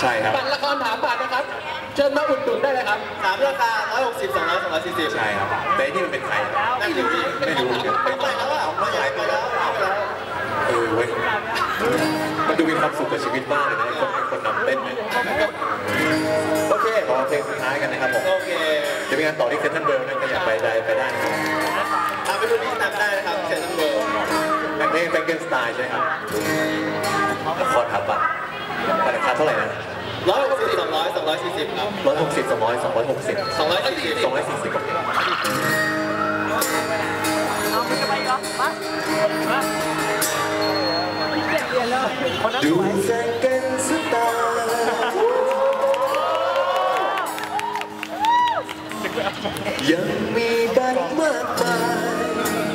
ใช่ครับ บัตรละครถามบัตรนะครับ เชิญมาอุดหนุนได้เลยครับสามราคา160 200 240ใช่ครับ แต่ไอ้นี่มันเป็นใครนั่งอยู่ดีไม่รู้เหมือนกันไปแล้วอะมาใหญ่ไปแล้วไปแล้ว เออเว้ย มันดูมีความสุขกับชีวิตมากเลยนะไอ้คนไอ้คนนำเต้นเนี่ยโอเคขอเพลงสุดท้ายกันนะครับผม โอเค จะมีงานต่อที่เซนทรัลเวิลด์นะก็อยากไปได้ไปได้นะครับทำไปดูที่สนามได้นะครับเซ็นทรัลเวิลด์เพลงแบงเกนสไตล์ใช่ไหมครับละครทับอะ ราคาเท่าไหร่นะ160 200 240ครับร้อยหกสิบสองร้อยสองร้อยหกสิบ240สองร้อยสี่สิบเอาไปกันไปเหรอมามาเรียนแล้วคนนั้นสดูวยแสงกันสไตล์ยังมีบัตรมากมาย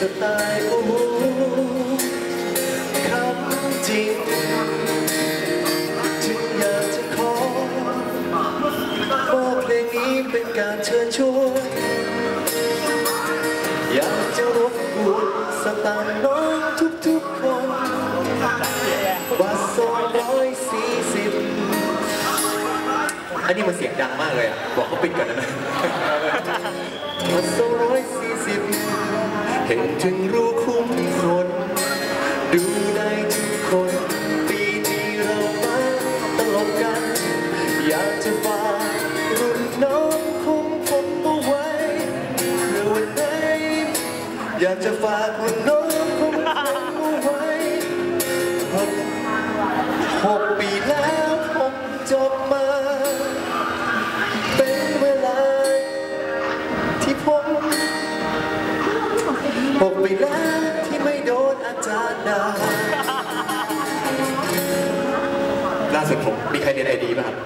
สไตล์โอ้โหคำจริงจึงอยากจะขอมอบเพลงนี้เป็นการเชิญชวนอยากจะรบกวนสตางค์น้องทุกๆคนว่าสองร้อยสี่สิบอันนี้มันเสียงดังมากเลยอะ บอกเขาปิดกันนะว่าสองร้อยสี่ เห็นถึงรู้คุ้มคนดูได้ทุกคน ปีนี้เรามาตลกกัน อยากจะฝากรุ่นน้องคงผมเอาไว้เพื่อวันไหนอยากจะฝากรุ่นน้องคงผมเอาไว้หกหกปีแล้วผมจบมา หกปีแล้วที่ไม่โดนอาจารย์ด่าล่าสุดผมมีใครเรียนไอดีป่ะครับ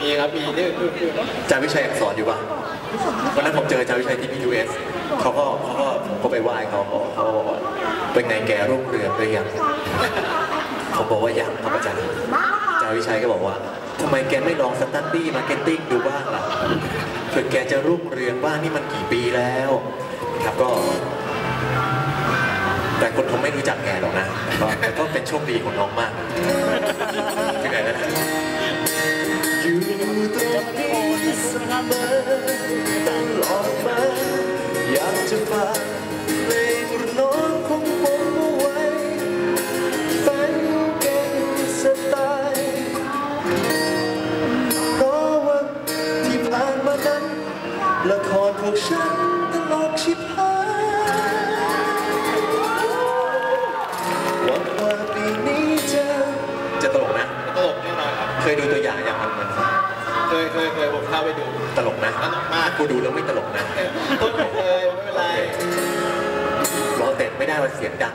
มีครับมีนี่คือคืออาจารย์วิชัยยังสอนอยู่ป่ะวันนั้นผมเจออาจารย์วิชัยที่พียูเอสเขาก็เขาก็ผมก็ไปไหว้เขาเขาเขาบอกว่าเป็นไงแกรุ่งเรืองหรือยังผมบอกว่ายังครับอาจารย์อาจารย์วิชัยก็บอกว่าทำไมแกไม่ลองสตัดดี้มาร์เก็ตติ้งดูบ้างล่ะเผื่อแกจะรุ่งเรืองบ้างนี่มันกี่ปีแล้ว ครับก็ แต่คนคงไม่รู้จักแกหรอกนะแต่ก็แต่ก็เป็นโชคดีของน้องมาก เคยดูตัวอย่างอย่างมันมันเคยเคยเคยผมเข้าไปดูตลกนะตลกมากกูดูแล้วไม่ตลกนะต้นเลยไม่เป็นไรร้องเต็ดไม่ได้ว่าเสียงดัง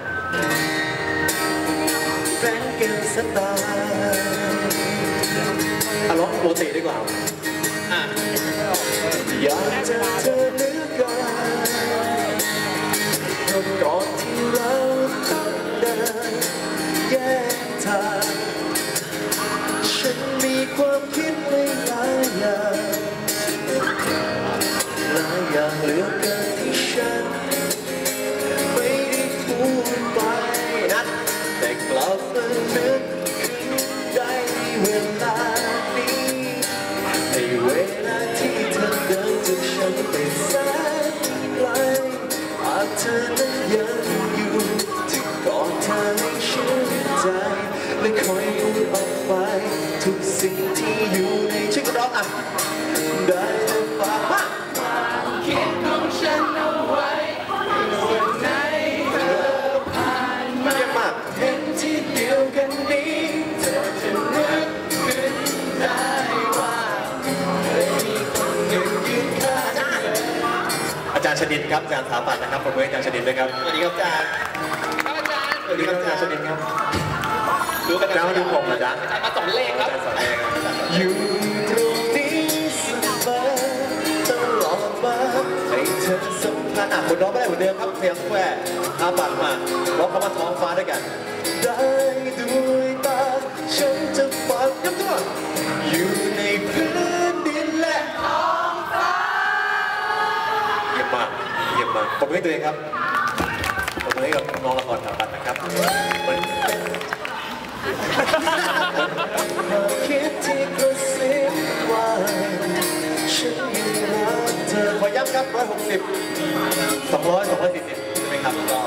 แฟนเกลสตาร์อะร้องปกติดีกว่าอะอยากจะเจอ และคอยพูดออกไปทุกสิ่งที่อยู่ในชื่อร้องอะได้แต่ฝากมาคิดของฉันเอาไว้วันไหนเธอผ่านมาเยี่ยมมากเห็นที่เดียวกันนี้เธอจะนึกขึ้นได้ว่าเคยมีคนหนึ่งยืนข้างเธออาจารย์ชนินครับอาจารย์สถาปัตย์นะครับผมเพื่ออาจารย์ชนินด้วยครับสวัสดีครับอาจารย์ครับอาจารย์สวัสดีครับอาจารย์ชนินครับ ดูกันเจ้าดูผมนะจ๊ะาจามาสอนเลขครับอยู่ตรงนี้เสมอตลอดมาให้เธอสัมผัสอะคุณน้องไม่ได้เหมือนเดิมครับเพียงแค่อาบักมาร้องเข้ามาท้องฟ้าด้วยกัน ได้ด้วยตาฉันจะฝากกับตัวอยู่ในพื้นดินและท้องฟ้าเยี่ยมมากเยี่ยมมากปมือให้ตัวเองครับผรบมือให้กับน้องละครสถาบัตนะครับ คิดที่กระซิบว่าฉันยังรักเธอขอย้ำครับ160 200 240ใช่ไหมครับก็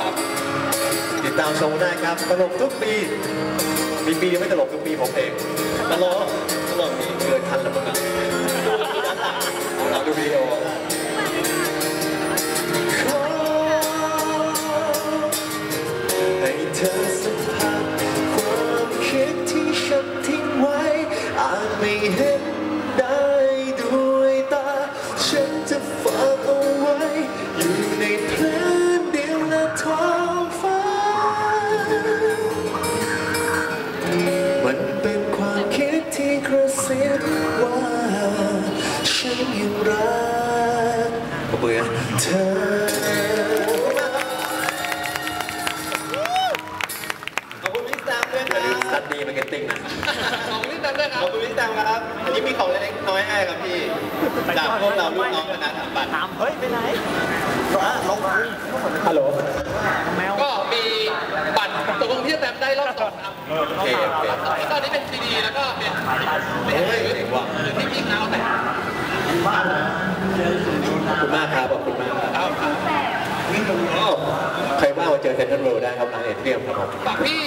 ติดตามชมได้ครับตลกทุกปี มีปีเดียวไม่ตลกทุกปีผมเองตลกตลกดีเกินทันแล้วมึงอะเราดูวิดีโอให้เธอ เบื่อเธอขอบคุณพี่ตามด้วยอคย่ารัลืมสตับดดีมาร์เก็ตติ้งนะ ขอบคุณพี่ตามด้วยครับขอบคุณพี่ตามครับ อันนี้มีของเล็กๆน้อยให้ครับพี่ จากพวกเราลูกน้องคณะสถาปัตย์ถามเฮ้ยไปไหนลงฮัลโหล แมวก็มีบัตรตกลงที่จะแตมได้รอบสองครับโอเคโอเคแล้วตอนนี้เป็นซีดีแล้วก็เป็นเป็นเฮ้ยเจ๋งว่ะหรือที่พี่นาวแต่ขอบ คุณมากครับขอบคุณมากครับอ้าวใครว่างมาเจอเซนทรัลโรได้ครับร้านเอเทียมครับผม ฝากพี่